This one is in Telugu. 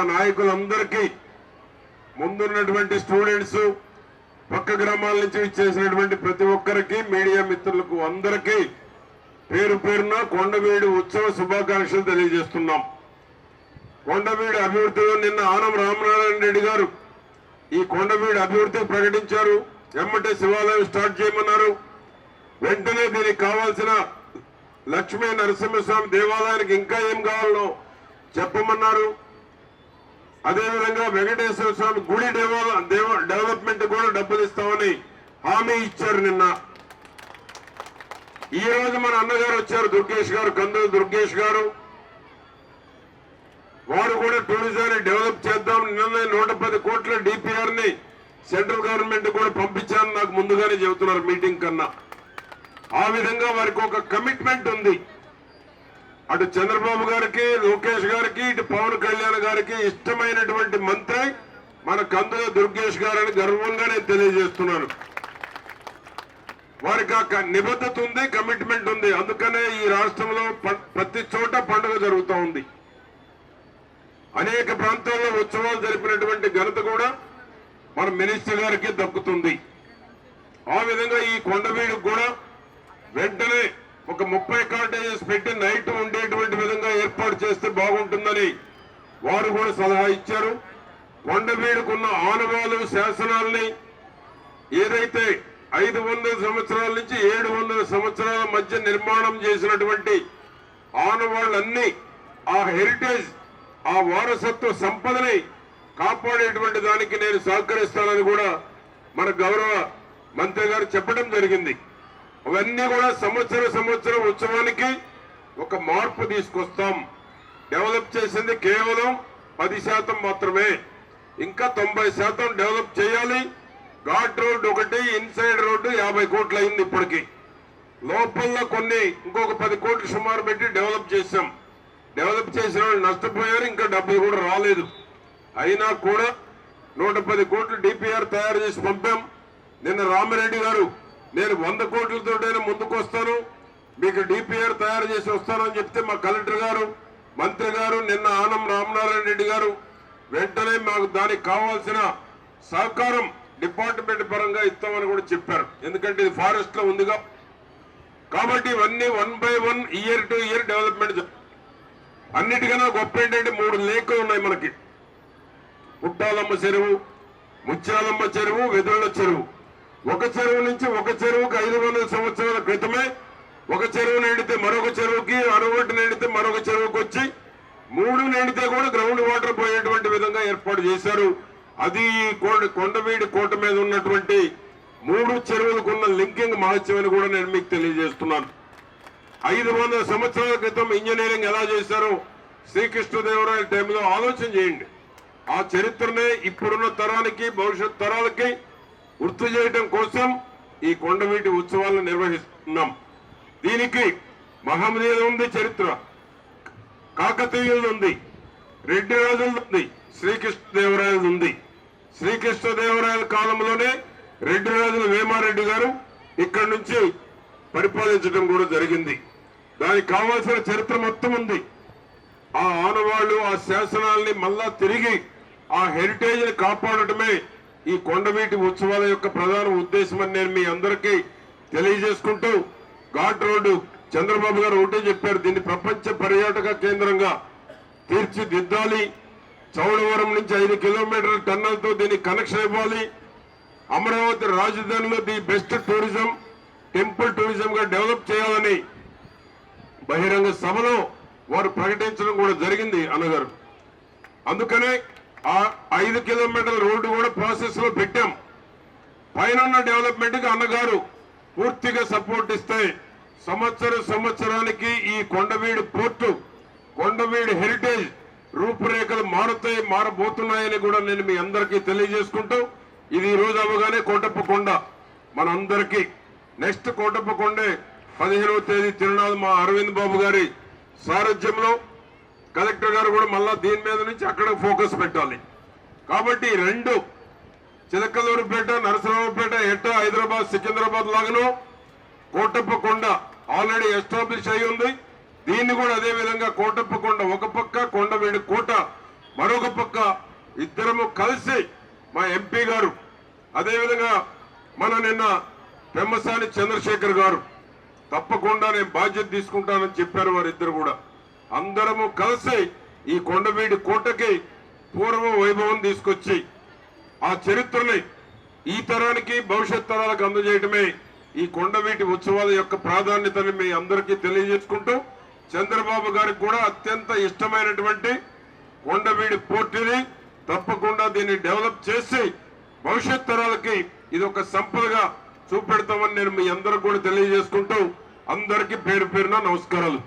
నాయకులందరికీ ముందున్నటువంటి స్టూడెంట్స్ పక్క గ్రామాల నుంచి చేసినటువంటి ప్రతి ఒక్కరికి మీడియా మిత్రులకు అందరికీ పేరు పేరున కొండవీడు ఉత్సవ శుభాకాంక్షలు తెలియజేస్తున్నాం. కొండవీడు అభివృద్ధిలో నిన్న ఆనం రామనారాయణ రెడ్డి గారు ఈ కొండవీడు అభివృద్ధి ప్రకటించారు. ఎమ్మటే శివాలయం స్టార్ట్ చేయమన్నారు. వెంటనే దీనికి కావాల్సిన లక్ష్మీ నరసింహస్వామి దేవాలయానికి ఇంకా ఏం కావాలో చెప్పమన్నారు. అదేవిధంగా వెంకటేశ్వర స్వామి గుడి డెవలప్మెంట్ కూడా డబ్బులు ఇస్తామని హామీ ఇచ్చారు నిన్న. ఈ రోజు మన అన్నగారు వచ్చారు దుర్గేష్ గారు కందులు దుర్గేష్ గారు. వారు కూడా టూరిజాన్ని డెవలప్ చేద్దాం. నిన్న నూట పది కోట్ల డిపిఆర్ని సెంట్రల్ గవర్నమెంట్ కూడా పంపించాలని నాకు ముందుగానే చెబుతున్నారు మీటింగ్ కన్నా. ఆ విధంగా వారికి ఒక కమిట్మెంట్ ఉంది. అటు చంద్రబాబు గారికి లోకేష్ గారికి ఇటు పవన్ కళ్యాణ్ గారికి ఇష్టమైనటువంటి మంత్రి మన కందుల దుర్గేష్ గారని గర్వంగా నేను తెలియజేస్తున్నాను. వారికి ఆ క- నిబద్ధత ఉంది కమిట్మెంట్ ఉంది. అందుకనే ఈ రాష్ట్రంలో ప- ప్రతి చోట పండుగ జరుగుతూ ఉంది. అనేక ప్రాంతాల్లో ఉత్సవాలు జరిపినటువంటి ఘనత కూడా మన మినిస్టర్ గారికి దక్కుతుంది. ఆ విధంగా ఈ కొండవీడికి కూడా వెంటనే ఒక ముప్పై కాటేజెస్ పెట్టి నైట్ ఉండేటువంటి విధంగా ఏర్పాటు చేస్తే బాగుంటుందని వారు కూడా సలహా ఇచ్చారు. కొండవీడుకున్న ఆనవాలు శాసనాల్ని ఏదైతే ఐదు వందల సంవత్సరాల నుంచి ఏడు వందల సంవత్సరాల మధ్య నిర్మాణం చేసినటువంటి ఆనవాళ్ళన్నీ ఆ హెరిటేజ్ ఆ వారసత్వ సంపదని కాపాడేటువంటి దానికి నేను సహకరిస్తానని కూడా మన గౌరవ మంత్రి గారు చెప్పడం జరిగింది. అవన్నీ కూడా సంవత్సర సంవత్సరం ఉత్సవానికి ఒక మార్పు తీసుకొస్తాం. డెవలప్ చేసింది కేవలం పది శాతం మాత్రమే. ఇంకా తొంభై శాతం డెవలప్ చేయాలి. ఘాట్ రోడ్డు ఒకటి ఇన్సైడ్ రోడ్డు యాభై కోట్లు అయింది ఇప్పటికి. లోపల కొన్ని ఇంకొక పది కోట్లు సుమారు పెట్టి డెవలప్ చేశాం. డెవలప్ చేసిన వాళ్ళు నష్టపోయారు ఇంకా డబ్బులు కూడా రాలేదు. అయినా కూడా నూట పది కోట్లు డిపిఆర్ తయారు చేసి పంపాం. నిన్న రామిరెడ్డి గారు నేను వంద కోట్లతోటైనా ముందుకు వస్తాను మీకు డిపిఆర్ తయారు చేసి వస్తానని చెప్తే మా కలెక్టర్ గారు మంత్రి గారు నిన్న ఆనం రామనారాయణ రెడ్డి గారు వెంటనే మాకు దానికి కావాల్సిన సహకారం డిపార్ట్మెంట్ పరంగా ఇస్తామని కూడా చెప్పారు. ఎందుకంటే ఇది ఫారెస్ట్లో ఉందిగా. కాబట్టి ఇవన్నీ one by one year to year development అన్నిటికన్నా గొప్ప ఏంటంటే మూడు లేకులు ఉన్నాయి మనకి. పుట్టాలమ్మ చెరువు ముత్యాలమ్మ చెరువు వెదుళ్ళ చెరువు. ఒక చెరువు నుంచి ఒక చెరువుకి ఐదు వందల సంవత్సరాల క్రితమే ఒక చెరువు నిండితే మరొక చెరువుకి అరవటి నిండితే మరొక చెరువుకి వచ్చి మూడు నిండితే కూడా గ్రౌండ్ వాటర్ పోయేటువంటి విధంగా ఏర్పాటు చేశారు. అది కొండవీడి కోట మీద ఉన్నటువంటి మూడు చెరువులకు ఉన్న లింకింగ్ మహత్యమని అని కూడా నేను మీకు తెలియజేస్తున్నాను. ఐదు వందల సంవత్సరాల క్రితం ఇంజనీరింగ్ ఎలా చేశారో శ్రీకృష్ణదేవరాయ టైంలో ఆలోచన చేయండి. ఆ చరిత్రనే ఇప్పుడున్న తరానికి భవిష్యత్ తరాలకి గుర్తు చేయడం కోసం ఈ కొండవీటి ఉత్సవాలను నిర్వహిస్తున్నాం. దీనికి మహమ్మదీయులు ఉంది చరిత్ర కాకతీయులు ఉంది రెడ్డి రాజులు ఉంది శ్రీకృష్ణదేవరాయలు ఉంది. శ్రీకృష్ణదేవరాయల కాలంలోనే రెడ్డి రాజులు వేమారెడ్డి గారు ఇక్కడి నుంచి పరిపాలించడం కూడా జరిగింది. దానికి కావాల్సిన చరిత్ర మొత్తం ఉంది. ఆ ఆనవాళ్ళు ఆ శాసనాల్ని మళ్ళా తిరిగి ఆ హెరిటేజ్ని కాపాడటమే ఈ కొండవీటి ఉత్సవాల యొక్క ప్రధాన ఉద్దేశం అని నేను మీ అందరికీ తెలియజేసుకుంటూ ఘాట్ రోడ్డు చంద్రబాబు గారు ఒకటే చెప్పారు దీన్ని ప్రపంచ పర్యాటక కేంద్రంగా తీర్చిదిద్దాలి. చౌడవరం నుంచి ఐదు కిలోమీటర్ల టన్నల్తో దీనికి కనెక్షన్ ఇవ్వాలి. అమరావతి రాజధానిలో the best tourism temple tourism గా డెవలప్ చేయాలని బహిరంగ సభలో వారు ప్రకటించడం కూడా జరిగింది అన్నగారు. అందుకనే ఆ ఐదు కిలోమీటర్ల రోడ్డు కూడా ప్రాసెస్లో పెట్టాం. పైన డెవలప్మెంట్కి అన్నగారు పూర్తిగా సపోర్ట్ ఇస్తే సంవత్సరం సంవత్సరానికి ఈ కొండవీడు పోర్టు కొండవీడు హెరిటేజ్ రూపురేఖలు మారుతాయి మారబోతున్నాయని కూడా నేను మీ అందరికీ తెలియజేసుకుంటూ ఇది ఈ రోజు అవగానే కోటప్పకొండ మనందరికీ. నెక్స్ట్ కోటప్పకొండే పదిహేనవ తేదీ తిరునాడు మా అరవింద్ బాబు గారి సారథ్యంలో. కలెక్టర్ గారు కూడా మళ్ళా దీని మీద నుంచి అక్కడ ఫోకస్ పెట్టాలి. కాబట్టి రెండు చిలకలూరుపేట నరసరావుపేట ఎట్ట హైదరాబాద్ సికింద్రాబాద్ లాగాను కోటప్ప కొండ ఆల్రెడీ ఎస్టాబ్లిష్ అయి ఉంది. దీన్ని కూడా అదే విధంగా కోటప్ప కొండ ఒక పక్క కొండవీడి కోట మరొక పక్క ఇద్దరము కలిసి మా ఎంపీ గారు అదేవిధంగా మన నిన్న పెమ్మసాని చంద్రశేఖర్ గారు తప్పకుండా నేను బాధ్యత తీసుకుంటానని చెప్పారు వారిద్దరు కూడా. అందరము కలిసి ఈ కొండవీడి కోటకి పూర్వ వైభవం తీసుకొచ్చి ఆ చరిత్రని ఈ తరానికి భవిష్యత్ తరాలకు అందజేయటమే ఈ కొండవీటి ఉత్సవాల యొక్క ప్రాధాన్యతని మీ అందరికీ తెలియజేసుకుంటూ చంద్రబాబు గారికి కూడా అత్యంత ఇష్టమైనటువంటి కొండవీడి పోర్టుని తప్పకుండా దీన్ని డెవలప్ చేసి భవిష్యత్ తరాలకి ఇది ఒక సంపదగా చూపెడతామని నేను మీ అందరికి కూడా తెలియజేసుకుంటూ అందరికీ పేరు పేరున నమస్కారాలు.